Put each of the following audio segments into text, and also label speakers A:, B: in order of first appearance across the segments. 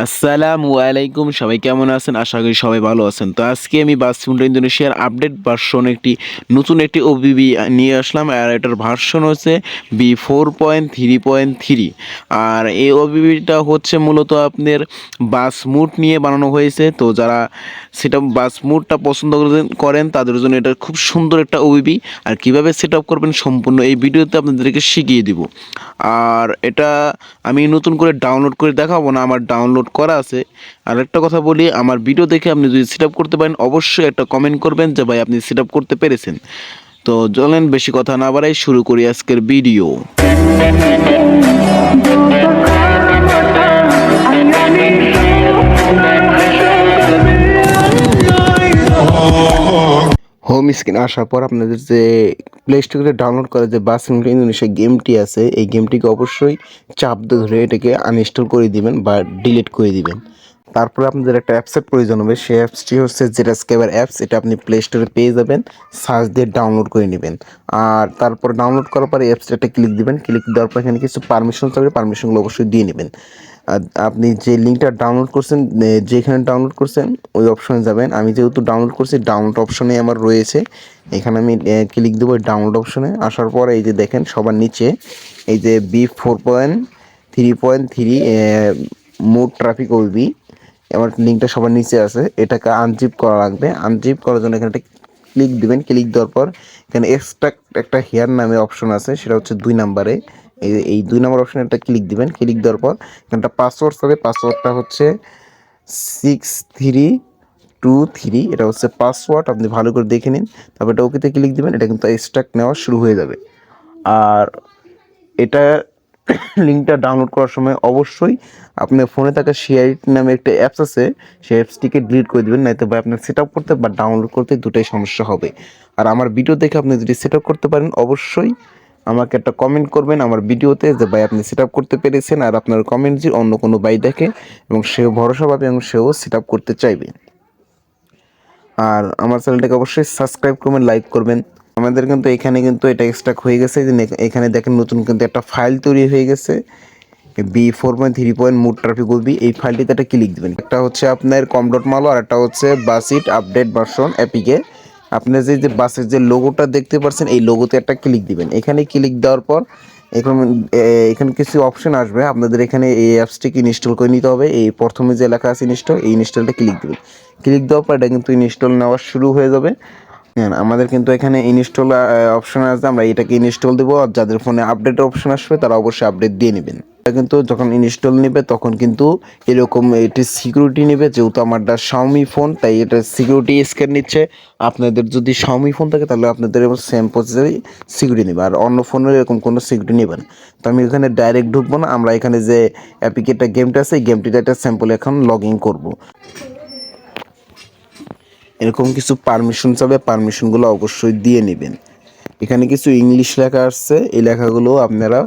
A: আসসালামু আলাইকুম, সবাই কেমন আছেন? আশা করি সবাই ভালো আছেন। তো আজকে আমি বাসমুন্ডা ইন্দোনেশিয়ার আপডেট ভার্সন একটি, নতুন একটি ওবিবি নিয়ে আসলাম, আর এটার ভার্সন হচ্ছে B four point three point three আর এই ওবিবিটা হচ্ছে মূলত আপনার বাস মুড নিয়ে বানানো হয়েছে। তো যারা সেটা বাস মুডটা পছন্দ করেন- করেন, তাদের জন্য এটা খুব সুন্দর একটা ওবিবি আর কীভাবে সেট আপ করবেন সম্পূর্ণ এই ভিডিওতে আপনাদেরকে শিখিয়ে দিব। আর এটা আমি নতুন করে ডাউনলোড করে দেখাবো না, আমার ডাউনলোড করা আছে। আর একটা কথা বলি, আমার ভিডিও দেখে আপনি যদি সেট করতে পারেন, অবশ্যই একটা কমেন্ট করবেন যে, ভাই, আপনি সেট করতে পেরেছেন। তো চলেন, বেশি কথা না বাড়াই, শুরু করি আজকের ভিডিও হোম স্ক্রিন আসার পর আপনাদের যে প্লে স্টোরে ডাউনলোড করা যে বাস ইন্দোনেশিয়া গেমটি আছে, এই গেমটিকে অবশ্যই চাপ ধরে এটাকে আনইনস্টল করে দিবেন বা ডিলিট করে দিবেন। তারপরে আপনাদের একটা অ্যাপসের প্রয়োজন হবে, সেই অ্যাপসটি হচ্ছে যেটা স্কেবার অ্যাপস এটা আপনি প্লে স্টোরে পেয়ে যাবেন সার্চ দিয়ে ডাউনলোড করে নেবেন। আর তারপর ডাউনলোড করার পরে অ্যাপসটাতে ক্লিক দিবেন ক্লিক দেওয়ার পর এখানে কিছু পারমিশন থাকবে পারমিশনগুলো অবশ্যই দিয়ে নেবেন। আপনি যে লিঙ্কটা ডাউনলোড করছেন যেখানে ডাউনলোড করছেন, ওই অপশনে যাবেন। আমি যেহেতু ডাউনলোড করছি ডাউনলোড অপশনে আমার রয়েছে। এখানে আমি ক্লিক দেবো ডাউনলোড অপশনে আসার পর এই যে দেখেন, সবার নিচে এই যে B four point three point three mode traffic OB আমার লিঙ্কটা সবার নিচে আছে। এটাকে আনজিপ করা লাগবে। আনজিপ করার জন্য এখানে ক্লিক দিবেন। ক্লিক দেওয়ার পর এখানে এক্সট্রা একটা হেয়ার নামে অপশন আছে। সেটা হচ্ছে দুই নাম্বারে এই এই দুই নাম্বার অপশনে একটা ক্লিক দিবেন। ক্লিক দেওয়ার পর এখানটা পাসওয়ার্ড হবে। পাসওয়ার্ডটা হচ্ছে সিক্স থ্রি টু থ্রি এটা হচ্ছে পাসওয়ার্ড আপনি ভালো করে দেখে নিন। তারপর এটা ওকেতে ক্লিক দেবেন। এটা কিন্তু এক্সট্রাক নেওয়া শুরু হয়ে যাবে। আর এটা লিঙ্কটা ডাউনলোড করার সময় অবশ্যই আপনার ফোনে থাকা শেয়ারিট নামে একটা অ্যাপস আছে, সেই অ্যাপসটিকে ডিলিট করে দেবেন। নয়তো বা আপনার সেট করতে বা ডাউনলোড করতে দুটোই সমস্যা হবে। আর আমার ভিডিও দেখে আপনি যদি সেট করতে পারেন, অবশ্যই আমাকে একটা কমেন্ট করবেন আমার ভিডিওতে যে, ভাই, আপনি সেট করতে পেরেছেন আর আপনার কমেন্ট যে অন্য কোনো ভাই দেখে এবং সেও ভরসা পাবে এবং সেও সেট করতে চাইবে। আর আমার চ্যানেলটাকে অবশ্যই সাবস্ক্রাইব করবেন লাইক করবেন। আমাদের কিন্তু এখানে কিন্তু এটা এক্সট্রা হয়ে গেছে এখানে দেখেন নতুন কিন্তু একটা ফাইল তৈরি হয়ে গেছে। B four point three point mode traffic B এই ফাইলটিতে একটা ক্লিক দেবেন। একটা হচ্ছে আপনার কম ডট মালো আর একটা হচ্ছে বাসিট আপডেট ভার্সন অ্যাপিকে আপনি যে যে বাসের যে লোগোটা দেখতে পাচ্ছেন এই লোগোতে একটা ক্লিক দিবেন। এখানে ক্লিক দেওয়ার পর এখন এখানে কিছু অপশন আসবে। আপনাদের এখানে এই অ্যাপসটিকে ইনস্টল করে নিতে হবে। এই প্রথমে যে লেখা আছে ইনস্টল এই ইনস্টলটা ক্লিক দেবেন। ক্লিক দেওয়ার পর এটা কিন্তু ইনস্টল নেওয়া শুরু হয়ে যাবে। হ্যাঁ, আমাদের কিন্তু এখানে ইনস্টল অপশন আছে। আমরা এটাকে ইনস্টল দেবো। আর যাদের ফোনে আপডেট অপশন আসবে তারা অবশ্যই আপডেট দিয়ে নেবেন। কিন্তু যখন ইনস্টল নেবে, তখন কিন্তু এরকম এটি সিকিউরিটি নেবে, যেহেতু আমারটা শাওমি ফোন তাই এটা সিকিউরিটি স্ক্যান নিচ্ছে। আপনাদের যদি শাওমি ফোন থাকে, তাহলে আপনাদের সেম প্রসেসরই সিকিউরিটি নেবে। আর অন্য ফোনের এরকম কোনো সিকিউরিটি নেবে না। তো আমি এখানে ডাইরেক্ট ঢুকবো না, আমরা এখানে যে অ্যাপিকেটা গেমটা আছে, এই গেমটিতে একটা স্যাম্পল এখন লগ ইন করব। এরকম কিছু পারমিশন চাবে পারমিশনগুলো অবশ্যই দিয়ে নেবেন। এখানে কিছু ইংলিশ লেখা আসছে, এই লেখাগুলো আপনারা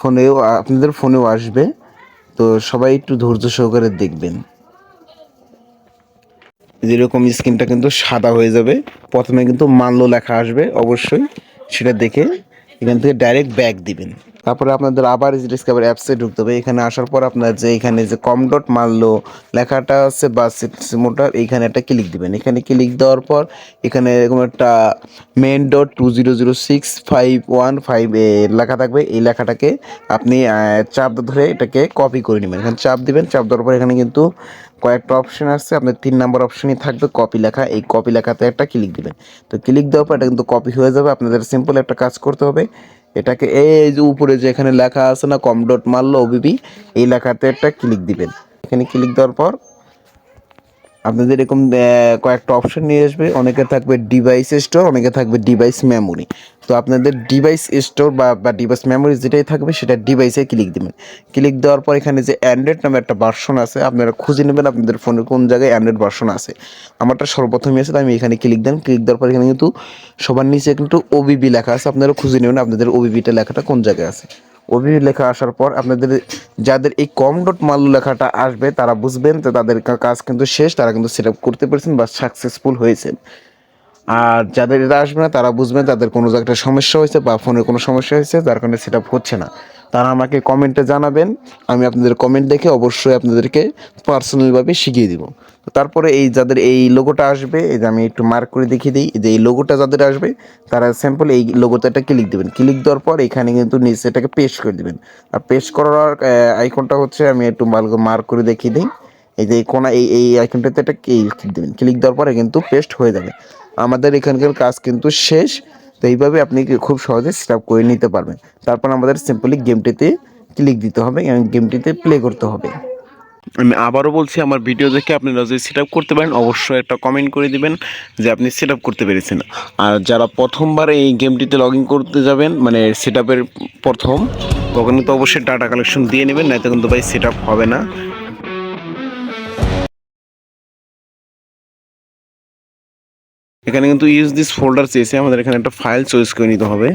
A: ফোনেও, আপনাদের ফোনেও আসবে। তো সবাই একটু ধৈর্য সহকারে দেখবেন। যেরকম স্ক্রিনটা কিন্তু সাদা হয়ে যাবে, প্রথমে কিন্তু মানলো লেখা আসবে অবশ্যই, সেটা দেখে এখান থেকে ডাইরেক্ট ব্যাগ দিবেন। তারপরে আপনাদের আবার ডিসকাভার অ্যাপসে ঢুকতে হবে। এখানে আসার পর আপনার যে এখানে যে কম ডট মানলো লেখাটা আছে বা মোটার এইখানে একটা ক্লিক দিবেন। এখানে ক্লিক দেওয়ার পর এখানে এরকম একটা main dot two zero zero six five one five লেখা থাকবে। এই লেখাটাকে আপনি চাপ ধরে এটাকে কপি করে নেবেন। এখানে চাপ দিবেন, চাপ দেওয়ার পর এখানে কিন্তু কয়েকটা অপশন আসছে, আপনার তিন নম্বর অপশনই থাকবে কপি লেখা। এই কপি লেখাতে একটা ক্লিক দেবেন। তো ক্লিক দেওয়ার পর এটা কিন্তু কপি হয়ে যাবে, আপনাদের সিম্পল একটা কাজ করতে হবে। এটাকে এই যে উপরে যে এখানে লেখা আছে না কম ডট মারলো ওবিবি এই লেখাতে একটা ক্লিক দিবেন। এখানে ক্লিক দেওয়ার পর আপনাদের এরকম কয়েকটা অপশন নিয়ে আসবে। অনেকে থাকবে ডিভাইস স্টোর অনেকে থাকবে ডিভাইস মেমোরি তো আপনাদের ডিভাইস স্টোর বা বা ডিভাইস মেমোরি যেটাই থাকবে, সেটা ডিভাইসে ক্লিক দেবেন। ক্লিক দেওয়ার পর এখানে যে অ্যান্ড্রয়েড নামে একটা ভার্সন আছে, আপনারা খুঁজে নেবেন আপনাদের ফোনে কোন জায়গায় অ্যান্ড্রয়েড ভার্সন আছে। আমারটা সর্বপ্রথমই আছে আমি এখানে ক্লিক দেন। ক্লিক দেওয়ার পর এখানে কিন্তু সবার নিচে কিন্তু ওবিবি লেখা আছে, আপনারা খুঁজে নেবেন আপনাদের ওবিবিটা লেখাটা কোন জায়গায় আছে। ওবিবি লেখা আসার পর আপনাদের যাদের এই কম ডট মাল্লু লেখাটা আসবে, তারা বুঝবেন যে তাদের কাজ কিন্তু শেষ, তারা কিন্তু সেট করতে পেরেছেন বা সাকসেসফুল হয়েছেন। আর যাদের এটা আসবে না, তারা বুঝবেন তাদের কোনো একটা সমস্যা হয়েছে বা ফোনের কোনো সমস্যা হয়েছে, যার কারণে সেট হচ্ছে না। তারা আমাকে কমেন্টে জানাবেন, আমি আপনাদের কমেন্ট দেখে অবশ্যই আপনাদেরকে পার্সোনালভাবে শিখিয়ে দিব। তারপরে এই যাদের এই লোগোটা আসবে, এই যে আমি একটু মার্ক করে দেখিয়ে দিই যে এই লোগোটা যাদের আসবে, তারা স্যাম্পল এই লোগোতে একটা ক্লিক দেবেন। ক্লিক দেওয়ার পর এখানে কিন্তু নিচে এটাকে পেস্ট করে দেবেন। আর পেস্ট করার আইকনটা হচ্ছে আমি একটু মার্ক করে দেখিয়ে দিই। এই যে কোনা, এই এই আইকনটাতে একটা ক্লিক দেবেন। ক্লিক দেওয়ার পরে কিন্তু পেস্ট হয়ে যাবে। আমাদের এখানকার কাজ কিন্তু শেষ। তো এইভাবে আপনি খুব সহজে সেট আপ করে নিতে পারবেন। তারপর আমাদের সিম্পলি গেমটিতে ক্লিক দিতে হবে, এবং গেমটিতে প্লে করতে হবে। আমি আবারও বলছি, আমার ভিডিও দেখে আপনারা যদি সেট করতে পারেন, অবশ্যই একটা কমেন্ট করে দিবেন যে আপনি সেট করতে পেরেছেন। আর যারা প্রথমবার এই গেমটিতে লগ করতে যাবেন মানে সেট প্রথম তখন তো অবশ্যই ডাটা কালেকশন দিয়ে নেবেন না নয়তো কিন্তু ভাই সেট হবে না। এখানে কিন্তু ইউজ দিস ফোল্ডার চেয়েছে আমাদের এখানে একটা ফাইল চয়েস করে নিতে হবে।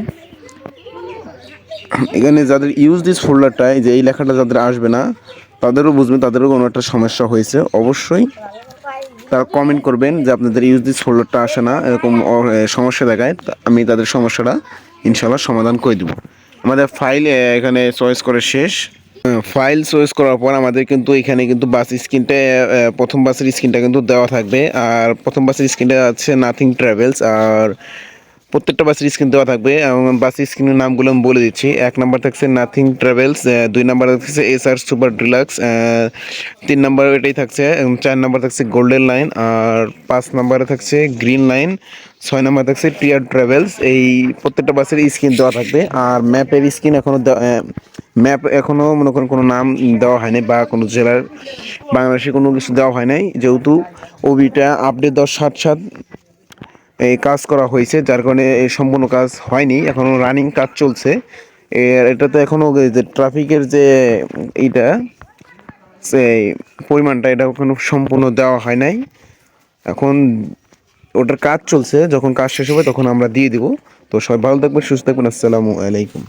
A: এখানে যাদের ইউজ দিস ফোল্ডারটায় যে এই লেখাটা যাদের আসবে না, তাদেরও বুঝবেন তাদেরও কোনো একটা সমস্যা হয়েছে। অবশ্যই তারা কমেন্ট করবেন যে আপনাদের ইউজ দিস ফোল্ডারটা আসে না, এরকম সমস্যা দেখায় আমি তাদের সমস্যাটা ইনশাল্লাহ সমাধান করে দেবো। আমাদের ফাইল এখানে চয়েস করে শেষ। ফাইল চয়েস করার পর আমাদের কিন্তু এখানে কিন্তু বাস স্ক্রিনটা প্রথম বাসের স্ক্রিনটা কিন্তু দেওয়া থাকবে। আর প্রথম বাসের স্ক্রিনটা আছে নাথিং ট্রাভেলস আর প্রত্যেকটা বাসের স্ক্রিন দেওয়া থাকবে, এবং বাসের স্ক্রিনের নামগুলো আমি বলে দিচ্ছি। এক নাম্বার থাকছে নাথিং ট্রাভেলস দুই নাম্বার থাকছে এস আর সুপার ডিলাক্স তিন নাম্বার এটাই থাকছে চার নাম্বার থাকছে গোল্ডেন লাইন আর পাঁচ নাম্বারে থাকছে গ্রিন লাইন ছয় নাম্বার থাকছে টিয়ার ট্রাভেলস এই প্রত্যেকটা বাসের স্ক্রিন দেওয়া থাকবে, আর ম্যাপের স্ক্রিন এখনও ম্যাপ এখনও মনে করেন কোনো নাম দেওয়া হয়নি বা কোনো জেলার, বাংলাদেশে কোনো কিছু দেওয়া হয় নাই। যেহেতু ওবিটা আপডেট দেওয়ার সাথে সাথে এই কাজ করা হয়েছে, যার কারণে এই সম্পূর্ণ কাজ হয়নি এখনও রানিং কাজ চলছে। এটা তো এখনও যে ট্রাফিকের যে এইটা, সেই পরিমাণটা এটা কোনো সম্পূর্ণ দেওয়া হয় নাই। এখন ওটার কাজ চলছে, যখন কাজ শেষ হবে তখন আমরা দিয়ে দিব। তো সবাই ভালো থাকবেন, সুস্থ থাকবেন, আসসালামু আলাইকুম।